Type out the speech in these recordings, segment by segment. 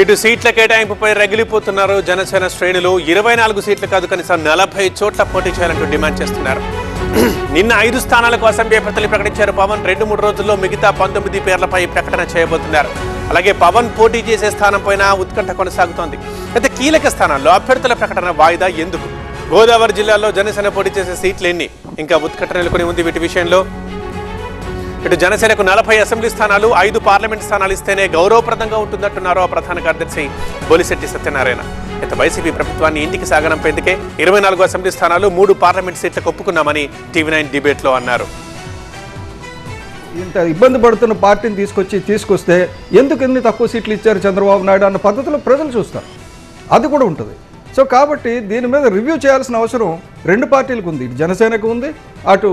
ఇటు సీట్ల కేటాయింపుపై రగిలిపోతున్నారు జనసేన శ్రేణులు. ఇరవై నాలుగు సీట్లు కాదు కనీసం నలభై చోట్ల పోటీ చేయాలంటూ డిమాండ్ చేస్తున్నారు. నిన్న ఐదు స్థానాలకు అసెంబ్లీ అభ్యర్థులు ప్రకటించారు. పవన్ రెండు మూడు రోజుల్లో మిగతా పంతొమ్మిది పేర్లపై ప్రకటన చేయబోతున్నారు. అలాగే పవన్ పోటీ చేసే స్థానం పైన ఉత్కంఠ కొనసాగుతోంది. అయితే కీలక స్థానాల్లో అభ్యర్థుల ప్రకటన వాయిదా ఎందుకు? గోదావరి జిల్లాలో జనసేన పోటీ చేసే సీట్లు ఎన్ని? ఇంకా ఉత్కంఠ నెలకొని ఉంది వీటి విషయంలో. ఇటు జనసేనకు నలభై అసెంబ్లీ స్థానాలు ఐదు పార్లమెంట్ స్థానాలు ఇస్తేనే గౌరవప్రదంగా ఉంటుందంటున్నారు ఆ ప్రధాన కార్యదర్శి బొలిశెట్టి సత్యనారాయణ. అయితే వైసీపీ ప్రభుత్వాన్ని ఇంటికి సాగనంపేందుకే ఇరవై నాలుగు అసెంబ్లీ స్థానాలు మూడు పార్లమెంట్ సీట్లకు ఒప్పుకున్నామని టీవీ నైన్ డిబేట్లో అన్నారు. ఇంత ఇబ్బంది పడుతున్న పార్టీని తీసుకొచ్చి తీసుకొస్తే ఎందుకు ఎన్ని తక్కువ సీట్లు ఇచ్చారు చంద్రబాబు నాయుడు అన్న పద్ధతిలో ప్రజలు చూస్తారు. అది కూడా ఉంటుంది. సో కాబట్టి దీని మీద రివ్యూ చేయాల్సిన అవసరం రెండు పార్టీలకు ఉంది. జనసేనకు ఉంది అటు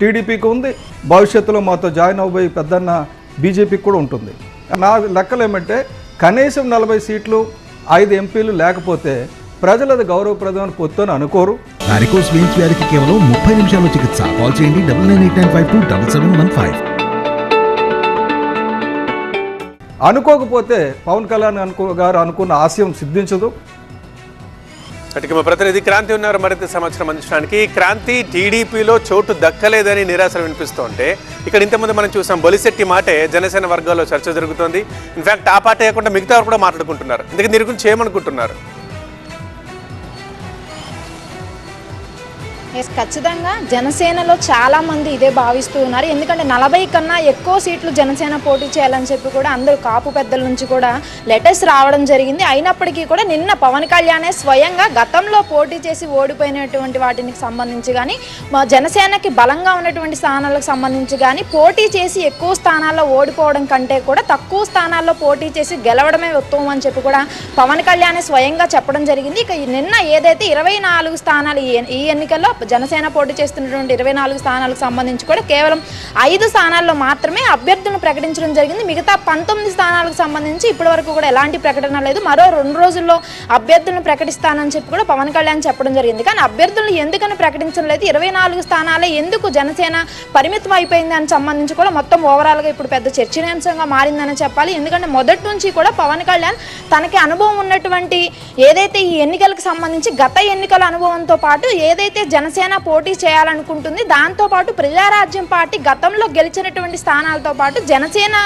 టీడీపీకి ఉంది. భవిష్యత్తులో మాతో జాయిన్ అవబోయే పెద్దన్న బీజేపీకి కూడా ఉంటుంది. నా లెక్కలు ఏమంటే కనీసం నలభై సీట్లు ఐదు ఎంపీలు లేకపోతే ప్రజలు అది గౌరవప్రదమైన పొత్తు అని అనుకోరు. వారికోస్ వెయిన్స్ వ్యాధికి కేవలం ముప్పై నిమిషాల్లో చికిత్స. కాల్ చేయండి double nine eight nine five two double seven one five. అనుకోకపోతే పవన్ కళ్యాణ్ అనుకో గారు అనుకున్న ఆశయం సిద్ధించదు. అటుకి మా ప్రతినిధి క్రాంతి ఉన్నారు. మరింత సమాచారం అందించడానికి క్రాంతి టీడీపీలో చోటు దక్కలేదని నిరాశ వినిపిస్తోంటే ఇక్కడ ఇంతమంది మనం చూసాం బొలిశెట్టి మాటే జనసేన వర్గాల్లో చర్చ జరుగుతోంది. ఇన్ఫాక్ట్ ఆ పార్టీ కాకుండా మిగతా వారు కూడా మాట్లాడుకుంటున్నారు. ఇందుకు దీని గురించి ఏమనుకుంటున్నారు? ఖచ్చితంగా. జనసేనలో చాలా మంది ఇదే భావిస్తూ ఉన్నారు. ఎందుకంటే నలభై కన్నా ఎక్కువ సీట్లు జనసేన పోటీ చేయాలని చెప్పి కూడా అందరూ కాపు పెద్దల నుంచి కూడా లెటర్స్ రావడం జరిగింది. అయినప్పటికీ కూడా నిన్న పవన్ కళ్యాణే స్వయంగా గతంలో పోటీ చేసి ఓడిపోయినటువంటి వాటికి సంబంధించి కానీ మా జనసేనకి బలంగా ఉన్నటువంటి స్థానాలకు సంబంధించి కానీ పోటీ చేసి ఎక్కువ స్థానాల్లో ఓడిపోవడం కంటే కూడా తక్కువ స్థానాల్లో పోటీ చేసి గెలవడమే ఉత్తమం అని చెప్పి కూడా పవన్ కళ్యాణ్ స్వయంగా చెప్పడం జరిగింది. ఇక నిన్న ఏదైతే ఇరవై నాలుగు స్థానాలు ఈ ఈ ఎన్నికల్లో జనసేన పోటీ చేస్తున్నటువంటి ఇరవై నాలుగు స్థానాలకు సంబంధించి కూడా కేవలం ఐదు స్థానాల్లో మాత్రమే అభ్యర్థులను ప్రకటించడం జరిగింది. మిగతా పంతొమ్మిది స్థానాలకు సంబంధించి ఇప్పటి వరకు కూడా ఎలాంటి ప్రకటన లేదు. మరో రెండు రోజుల్లో అభ్యర్థులను ప్రకటిస్తానని చెప్పి కూడా పవన్ కళ్యాణ్ చెప్పడం జరిగింది. కానీ అభ్యర్థులను ఎందుకని ప్రకటించడం లేదు? ఇరవై నాలుగు స్థానాలే ఎందుకు జనసేన పరిమితం అయిపోయింది అని సంబంధించి కూడా మొత్తం ఓవరాల్గా ఇప్పుడు పెద్ద చర్చనీయాంశంగా మారిందని చెప్పాలి. ఎందుకంటే మొదటి నుంచి కూడా పవన్ కళ్యాణ్ తనకి అనుభవం ఉన్నటువంటి ఏదైతే ఈ ఎన్నికలకు సంబంధించి గత ఎన్నికల అనుభవంతో పాటు ఏదైతే జనసేన పోటీ చేయాలనుకుంటుంది. దాంతోపాటు ప్రజారాజ్యం పార్టీ గతంలో గెలిచినటువంటి స్థానాలతో పాటు జనసేన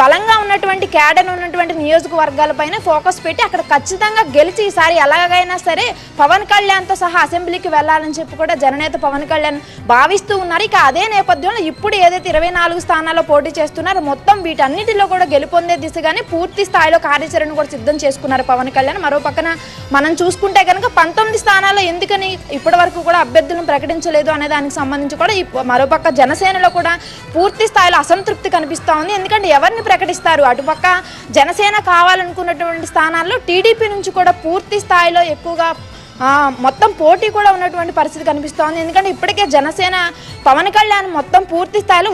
బలంగా ఉన్నటువంటి క్యాడర్ ఉన్నటువంటి నియోజకవర్గాలపైన ఫోకస్ పెట్టి అక్కడ ఖచ్చితంగా గెలిచి ఈసారి ఎలాగైనా సరే పవన్ కళ్యాణ్తో సహా అసెంబ్లీకి వెళ్ళాలని చెప్పి కూడా జననేత పవన్ కళ్యాణ్ భావిస్తూ ఉన్నారు. ఇక అదే నేపథ్యంలో ఇప్పుడు ఏదైతే ఇరవై నాలుగు స్థానాల్లో పోటీ చేస్తున్నారో మొత్తం వీటన్నిటిలో కూడా గెలుపొందే దిశగానే పూర్తి స్థాయిలో కార్యాచరణ కూడా సిద్ధం చేసుకున్నారు పవన్ కళ్యాణ్. మరో పక్కన మనం చూసుకుంటే కనుక పంతొమ్మిది స్థానాల్లో ఎందుకని ఇప్పటి వరకు కూడా అభ్యర్థులను ప్రకటించలేదు అనే దానికి సంబంధించి కూడా ఈ మరోపక్క జనసేనలో కూడా పూర్తి స్థాయిలో అసంతృప్తి కనిపిస్తూ ఉంది. ఎందుకంటే ఎవరిని ప్రకటిస్తారు? అటుపక్క జనసేన కావాలనుకున్నటువంటి స్థానాల్లో టీడీపీ నుంచి కూడా పూర్తి స్థాయిలో ఎక్కువగా మొత్తం పోటీ కూడా ఉన్నటువంటి పరిస్థితి కనిపిస్తోంది. ఎందుకంటే ఇప్పటికే జనసేన పవన్ కళ్యాణ్ మొత్తం పూర్తి స్థాయిలో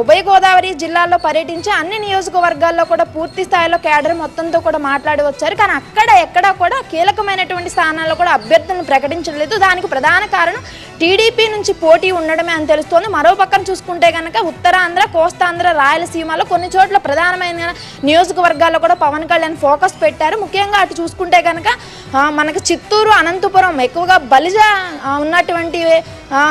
ఉభయ గోదావరి జిల్లాల్లో పర్యటించి అన్ని నియోజకవర్గాల్లో కూడా పూర్తి స్థాయిలో కేడర్ మొత్తంతో కూడా మాట్లాడి వచ్చారు. కానీ అక్కడ ఎక్కడ కూడా కీలకమైనటువంటి స్థానాల్లో కూడా అభ్యర్థులను ప్రకటించలేదు దానికి ప్రధాన కారణం టీడీపీ నుంచి పోటీ ఉండడమే అని తెలుస్తోంది. మరో పక్కన చూసుకుంటే కనుక ఉత్తరాంధ్ర కోస్తాంధ్ర రాయలసీమలో కొన్ని చోట్ల ప్రధానమైన నియోజకవర్గాల్లో కూడా పవన్ కళ్యాణ్ ఫోకస్ పెట్టారు. ముఖ్యంగా అటు చూసుకుంటే కనుక మనకి చిత్తూరు అనంతపురం ఎక్కువగా బలిజ ఉన్నటువంటి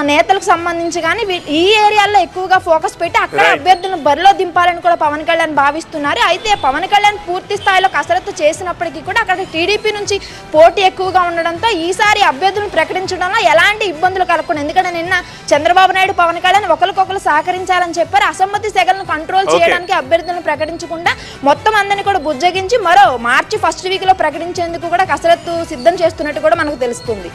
నేతలకు సంబంధించి కానీ ఈ ఏరియాల్లో ఎక్కువగా ఫోకస్ పెట్టి అక్కడ. అభ్యర్థులను బరిలో దింపాలని కూడా పవన్ కళ్యాణ్ భావిస్తున్నారు. అయితే పవన్ కళ్యాణ్ పూర్తి స్థాయిలో కసరత్తు చేసినప్పటికీ కూడా అక్కడ టీడీపీ నుంచి పోటీ ఎక్కువగా ఉండడంతో ఈసారి అభ్యర్థులను ప్రకటించడంలో ఎలాంటి ఇబ్బందులు కలగకుండా ఎందుకంటే నిన్న చంద్రబాబు నాయుడు పవన్ కళ్యాణ్ ఒకరికొకరు సహకరించాలని చెప్పారు. అసమ్మతి సెగలను కంట్రోల్. చేయడానికి అభ్యర్థులను ప్రకటించకుండా మొత్తం అందరినీ కూడా బుజ్జగించి మరో మార్చి ఫస్ట్ వీక్లో ప్రకటించేందుకు కూడా కసరత్తు సిద్ధం చేస్తున్నట్టు కూడా మనకు తెలుస్తుంది.